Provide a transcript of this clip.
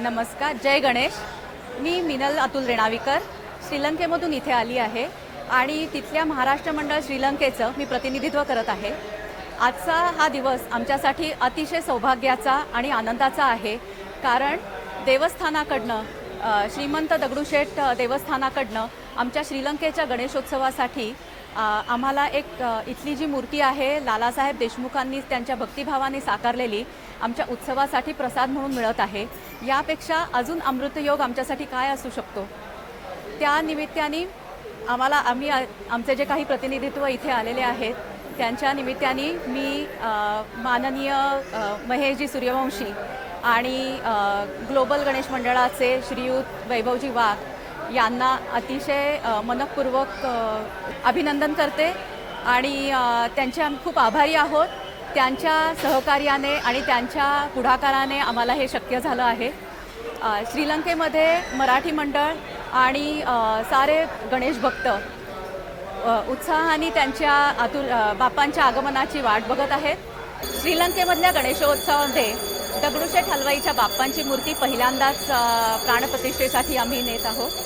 नमस्कार जय गणेश. मी मिनल अतुल रेणावीकर श्रीलंकेमधून इथे आली आहे आणि तिथल्या महाराष्ट्र मंडळ श्रीलंकेचं मी प्रतिनिधित्व करत आहे. आजचा हा दिवस आमच्यासाठी अतिशय सौभाग्याचा आणि आनंदाचा आहे कारण देवस्थानाकडनं श्रीमंत दगडूशेठ देवस्थानाकडनं आमच्या श्रीलंकेच्या गणेशोत्सवासाठी आम्हाला एक इथली जी मूर्ती आहे लालासाहेब देशमुखांनी त्यांच्या भक्तिभावाने साकारलेली आमच्या उत्सवासाठी प्रसाद म्हणून मिळत आहे. यापेक्षा अजून अमृतयोग आमच्यासाठी काय असू शकतो? त्या निमित्ताने आम्हाला आम्ही आमचे जे काही प्रतिनिधित्व इथे आलेले आहेत त्यांच्या निमित्ताने मी माननीय महेशजी सूर्यवंशी आणि ग्लोबल गणेश मंडळाचे श्रीयुत वैभवजी वाघ यांना अतिशय मनपूर्वक अभिनंदन करते आणि त्यांचे आम्ही खूप आभारी आहोत. त्यांच्या सहकार्याने आणि त्यांच्या पुढाकाराने आम्हाला हे शक्य झालं आहे. श्रीलंकेमध्ये मराठी मंडळ आणि सारे गणेश भक्त उत्साहाने त्यांच्या आतुर बापांच्या आगमनाची वाट बघत आहेत. श्रीलंकेमधल्या गणेशोत्सवामध्ये दगडूशेठ हलवाईच्या बाप्पांची मूर्ती पहिल्यांदाच प्राणप्रतिष्ठेसाठी आम्ही नेत आहोत.